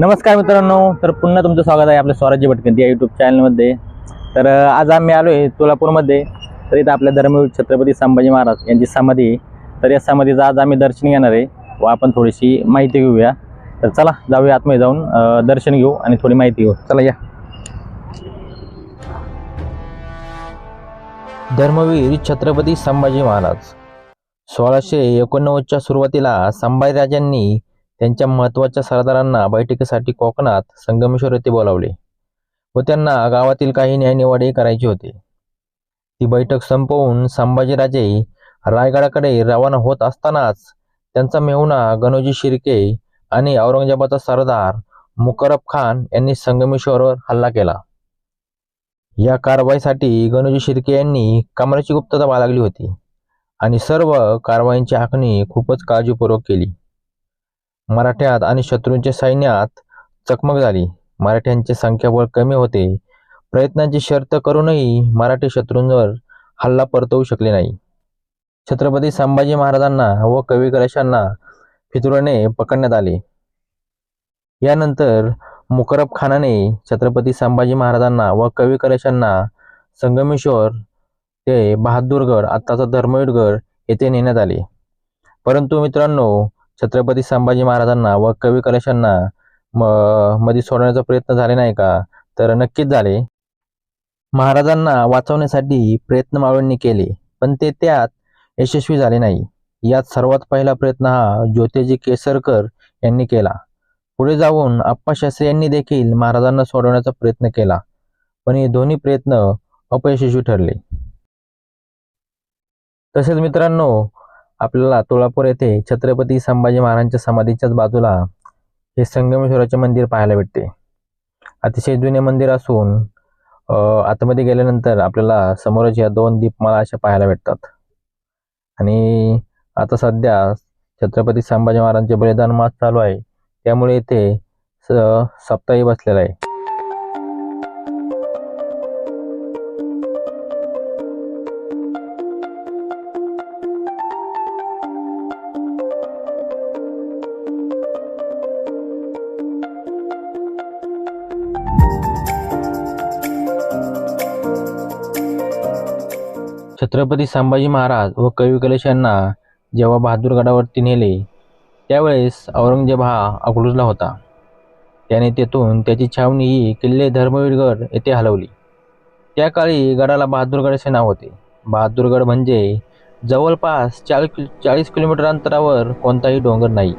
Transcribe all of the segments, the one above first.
नमस्कार मित्रांनो तर पुन्हा तुमचं स्वागत आहे आपल्या स्वराज्य भटकंती या यूट्यूब चॅनलमध्ये तर आज आम्ही आलो आहे सोलापूरमध्ये तर इथं आपल्या धर्मवीर छत्रपती संभाजी महाराज यांची समाधी आहे. तर या समाधीचं आज आम्ही दर्शन घेणार आहे. व आपण थोडीशी माहिती घेऊया. तर चला जाऊया आतमध्ये जाऊन दर्शन घेऊ आणि थोडी माहिती घेऊ. चला या. धर्मवीर छत्रपती संभाजी महाराज. सोळाशे एकोणनव्वदच्या सुरुवातीला संभाजीराजांनी त्यांच्या महत्त्वाच्या सरदारांना बैठकीसाठी कोकणात संगमेश्वर येथे बोलावले व त्यांना गावातील काही न्यायनिवाडे करायची होती. ती बैठक संपवून संभाजीराजे रायगडाकडे रवाना होत असतानाच त्यांचा मेहुणा गणोजी शिर्के आणि औरंगजेबाचा सरदार मुकरब खान यांनी संगमेश्वरवर हल्ला केला. या कारवाईसाठी गणोजी शिर्के यांनी कमराची गुप्तता बाळगली होती आणि सर्व कारवाईंची आखणी खूपच काळजीपूर्वक केली. मराठ्यात आणि शत्रूंच्या सैन्यात चकमक झाली. मराठ्यांचे संख्याबळ कमी होते. प्रयत्नांची शर्त करूनही मराठी शत्रूंवर हल्ला परतवू शकले नाही. छत्रपती संभाजी महाराजांना व कवी कलशांना फितुराने पकडण्यात आले. यानंतर मुकरब खानाने छत्रपती संभाजी महाराजांना व कवी कलशांना संगमेश्वर ते बहादूरगड आत्ताचा धर्मवीरगड येथे नेण्यात आले. परंतु मित्रांनो छत्रपती संभाजी महाराजांना व कवी कलशांना म मध्ये सोडण्याचा प्रयत्न झाले नाही का? तर नक्कीच झाले. महाराजांना वाचवण्यासाठी प्रयत्न मावळ्यांनी केले पण ते त्यात यशस्वी झाले नाही. यात सर्वात पहिला प्रयत्न हा ज्योतिजी केसरकर यांनी केला. पुढे जाऊन आप्पा शास्त्री यांनी देखील महाराजांना सोडवण्याचा प्रयत्न केला पण हे दोन्ही प्रयत्न अपयशस्वी ठरले. तसेच मित्रांनो आपल्याला तुळापूर येथे छत्रपती संभाजी महाराजांच्या समाधीच्याच बाजूला हे संगमेश्वराचे मंदिर पाहायला भेटते. अतिशय जुने मंदिर असून आतमध्ये गेल्यानंतर आपल्याला समोरच या दोन दीपमाळा अशा पाहायला भेटतात. आणि आता सध्या छत्रपती संभाजी महाराजांचे बलिदान मास चालू आहे. त्यामुळे इथे स सप्ताही बसलेला आहे. छत्रपती संभाजी महाराज व कवी कलेश यांना जेव्हा बहादूरगडावरती नेले त्यावेळेस औरंगजेब हा अकलूजला होता. त्याने तेथून त्याची छावणी ही किल्ले धर्मवीरगड येथे हलवली. त्या काळी गडाला बहादूरगड असे नाव होते. बहादूरगड म्हणजे जवळपास चाळीस चाळीस किलोमीटर अंतरावर कोणताही डोंगर नाही.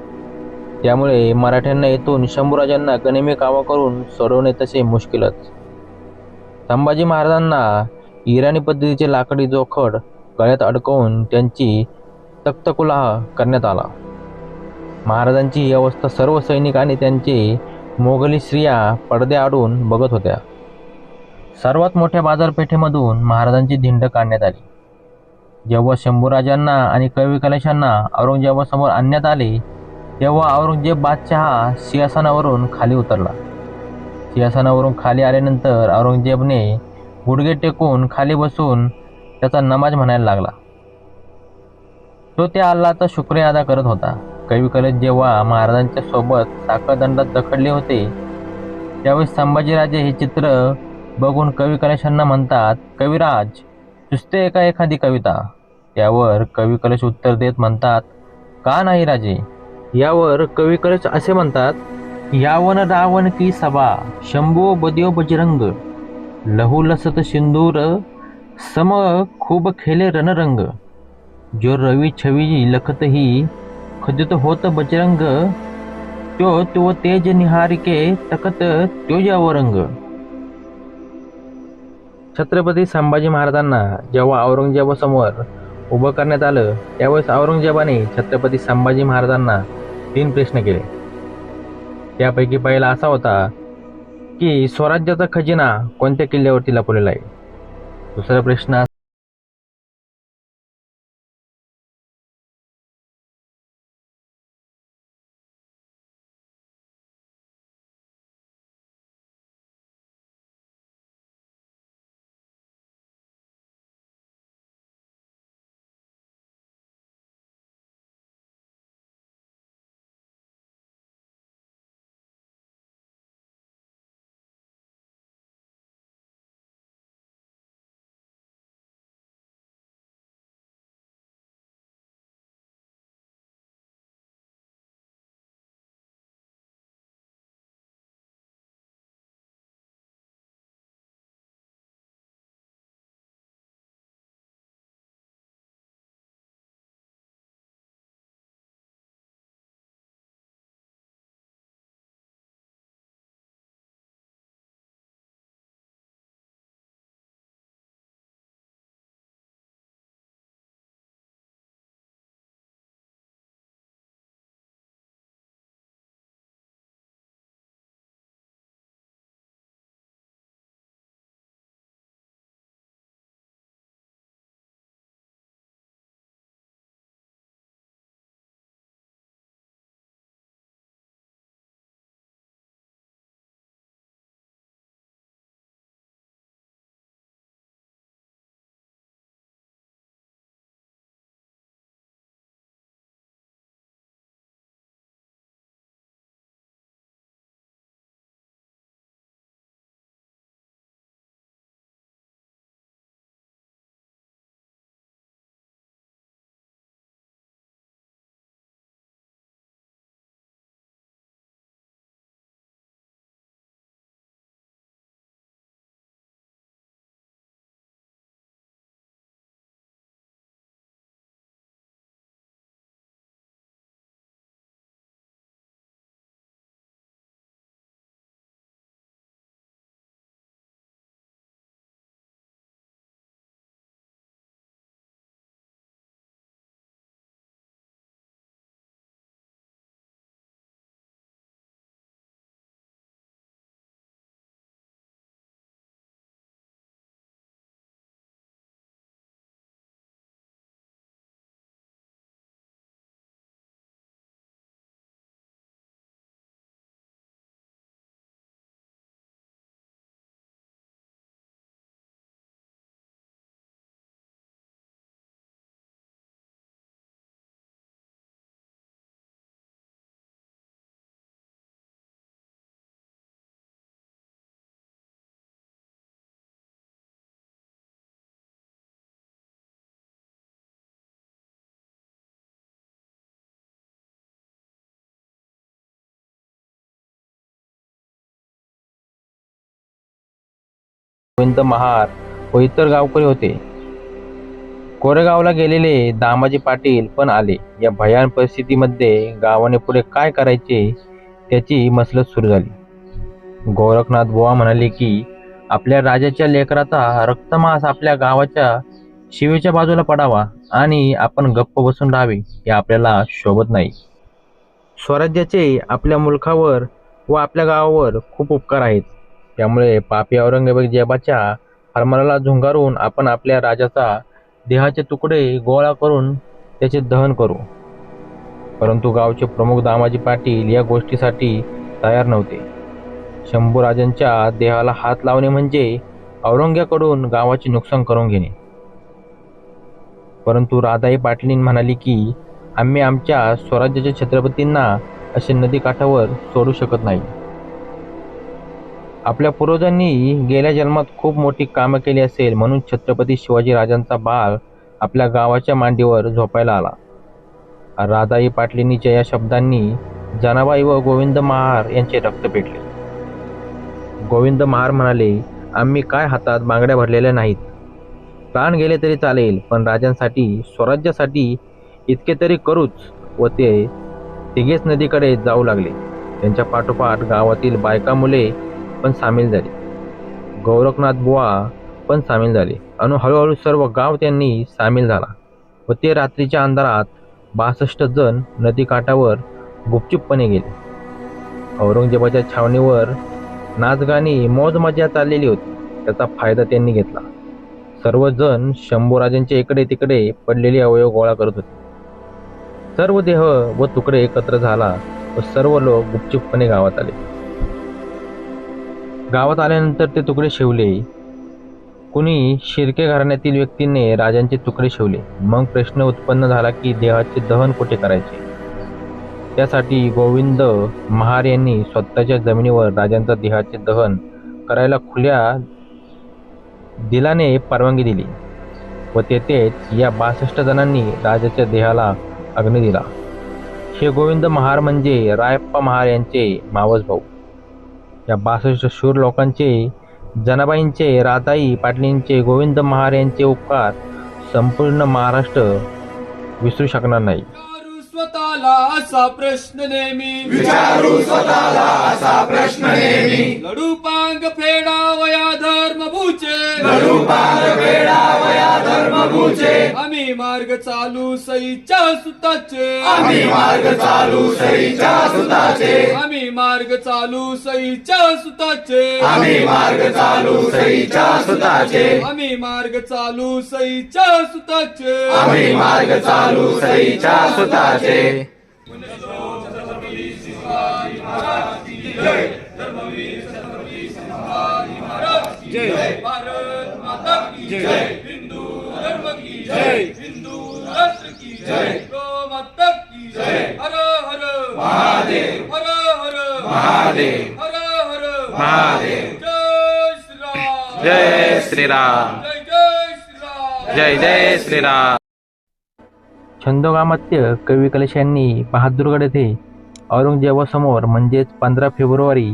त्यामुळे मराठ्यांना येथून शंभूराजांना गनिमी कावा करून सोडवणे तसे मुश्किलच. संभाजी महाराजांना इराणी पद्धतीचे लाकडी जोखड गळ्यात अडकवून त्यांची तख्तकुलाह करण्यात आला. महाराजांची ही अवस्था सर्व सैनिक आणि त्यांचे मोगली स्त्रिया पडद्याआडून बघत होत्या. सर्वात मोठ्या बाजारपेठेमधून महाराजांची धिंड काढण्यात आली. जेव्हा शंभूराजांना आणि कवी कलेशांना औरंगजेबासमोर आणण्यात आले तेव्हा औरंगजेब बादशहा सिंहासनावरून खाली उतरला. सिंहासनावरून खाली आल्यानंतर औरंगजेबने गुडघे टेकून खाली बसून त्याचा नमाज म्हणायला लागला. तो त्या अल्लाचा शुक्रिया अदा करत होता. कवी जेव्हा महाराजांच्या सोबत साखरदंडात दखडले होते त्यावेळी संभाजीराजे हे चित्र बघून कवी कलशांना म्हणतात कविराज सुचते का एखादी कविता? त्यावर कवी कलश उत्तर देत म्हणतात का नाही राजे? यावर कवी कलश असे म्हणतात यावन रावण की सभा शंभो बदिओ बजरंग लहू लसत सिंदूर सम खूब खेले रणरंग. जो रवी छवी लखत ही खदित होत बजरंग. त्यो तो तेज निहारिके तकत त्यो औरंग छत्रपती संभाजी महाराजांना जेव्हा औरंगजेबासमोर उभं करण्यात आलं त्यावेळेस औरंगजेबाने छत्रपती संभाजी महाराजांना तीन प्रश्न केले. त्यापैकी पहिला असा होता की स्वराज्याचा खजिना कोणत्या किल्ल्यावरती लपवलेला आहे? दुसरा प्रश्न गोविंद महार व इतर गावकरी होते. कोरेगावला गेलेले दामाजी पाटील पण आले. या भयान परिस्थितीमध्ये गावाने पुढे काय करायचे त्याची मसलत सुरू झाली. गोरखनाथ बुवा म्हणाले की आपल्या राजाच्या लेकराचा रक्तमास आपल्या गावाच्या शिवेच्या बाजूला पडावा आणि आपण गप्प बसून राहावे हे आपल्याला शोभत नाही. स्वराज्याचे आपल्या मुलखावर व आपल्या गावावर खूप उपकार आहेत. त्यामुळे पापी औरंगजेबाच्या फरमानाला झुंगारून आपण आपल्या राजाचा देहाचे तुकडे गोळा करून त्याचे दहन करू. परंतु गावचे प्रमुख दामाजी पाटील या गोष्टीसाठी तयार नव्हते. शंभूराजांच्या देहाला हात लावणे म्हणजे औरंग्याकडून गावाचे नुकसान करून घेणे. परंतु राधाई पाटलीन म्हणाली की आम्ही आमच्या स्वराज्याच्या छत्रपतींना असे नदीकाठावर सोडू शकत नाही. आपल्या पूर्वजांनी गेल्या जन्मात खूप मोठी कामं केली असेल म्हणून छत्रपती शिवाजी राजांचा बाळ आपल्या गावाच्या मांडीवर झोपायला आला. राधाई पाटलींनीच्या या शब्दांनी जनाबाई व गोविंद महार यांचे रक्त पेटले. गोविंद महार म्हणाले आम्ही काय हातात बांगड्या भरलेल्या नाहीत. प्राण गेले तरी चालेल पण राजांसाठी स्वराज्यासाठी इतके तरी करूच. व ते तिघेच नदीकडे जाऊ लागले. त्यांच्या पाठोपाठ गावातील बायका मुले पण सामील झाले. गोरखनाथ बुवा पण सामील झाले. आणि हळूहळू सर्व गाव त्यांनी सामील झाला व ते रात्रीच्या अंधारात बासष्ट जण नदीकाठावर गुपचूपपणे गेले. औरंगजेबाच्या छावणीवर नाचगाणी मौजमजा चाललेली होती. त्याचा फायदा त्यांनी घेतला. सर्वजण शंभूराजांच्या इकडे तिकडे पडलेले अवयव गोळा करत होते. सर्व देह व तुकडे एकत्र झाला व सर्व लोक गुपचूपपणे गावात आले. गावात आल्यानंतर ते तुकडे शिवले. कुणी शिर्के घराण्यातील व्यक्तीने राजांचे तुकडे शिवले. मग प्रश्न उत्पन्न झाला की देहाचे दहन कुठे करायचे? त्यासाठी गोविंद महार यांनी स्वतःच्या जमिनीवर राजांचा देहाचे दहन करायला खुल्या दिलाने परवानगी दिली व तेथेच या बासष्ट जणांनी राजाच्या देहाला अग्नी दिला. हे गोविंद महार म्हणजे रायप्पा महार यांचे मावस भाऊ या बासष्ट शूर लोकांचे जनाबाईंचे राताई पाटलींचे गोविंद महार यांचे उपकार संपूर्ण महाराष्ट्र विसरू शकणार नाही. स्वतःला असा प्रश्न नेहमी. विचारू स्वतःला असा प्रश्न नेहमी. लढू पांग फेडावया धर्मभूचे. लढू पार वेळावया धर्मभूचे. आम्ही मार्ग चालू सईच्या सुताचे. आम्ही मार्ग चालू सईच्या सुताचे. आम्ही मार्ग चालू सईच्या सुताचे. आम्ही मार्ग चालू सईच्या सुताचे. आम्ही मार्ग चालू सईच्या सुताचे. आम्ही मार्ग चालू सईच्या सुताचे. भारत माता की जय। हिंदू धर्म की जय हिंदू राष्ट्र की जय गो माता की जय हर हर महादेव हर हर महादेव हर हर महादेव जय श्रीराम। जय जय जय जय जय छंदोगामात्य कवी कलेश यांनी बहादूरगड येथे औरंगजेबासमोर म्हणजेच पंधरा फेब्रुवारी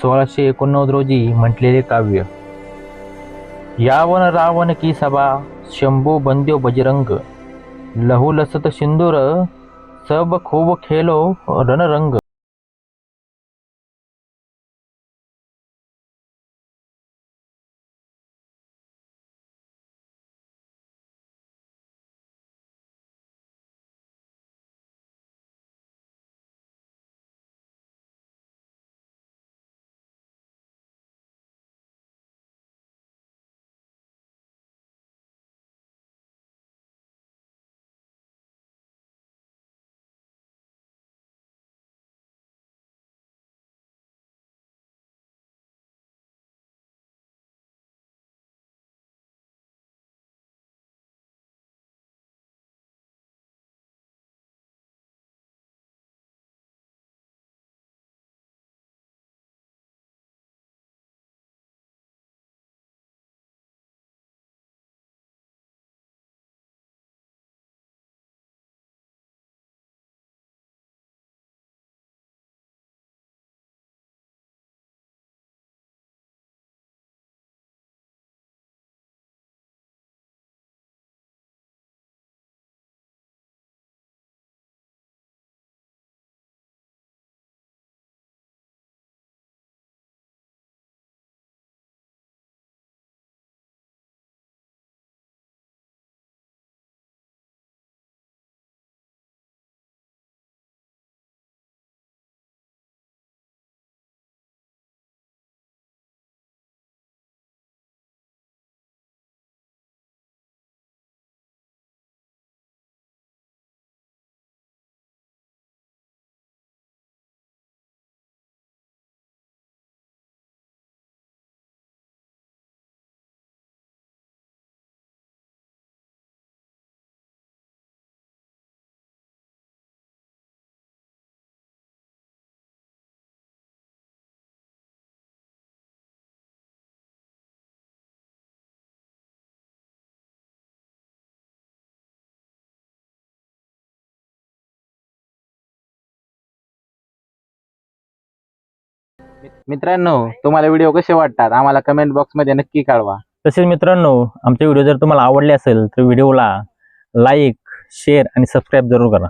सोळाशे एकोणनव्वद रोजी म्हटलेले काव्य. यावन रावण की सभा शंभू बंद्यो बजरंग लहू लसत सिंदूर सब खूब खेलो रणरंग. मित्रांनो तुम्हाला व्हिडिओ कसे वाटतात? आम्हाला कमेंट बॉक्समध्ये नक्की कळवा. तसेच मित्रांनो आमचे व्हिडिओ जर तुम्हाला आवडले असेल तर व्हिडिओला लाईक शेअर आणि सबस्क्राईब जरूर करा.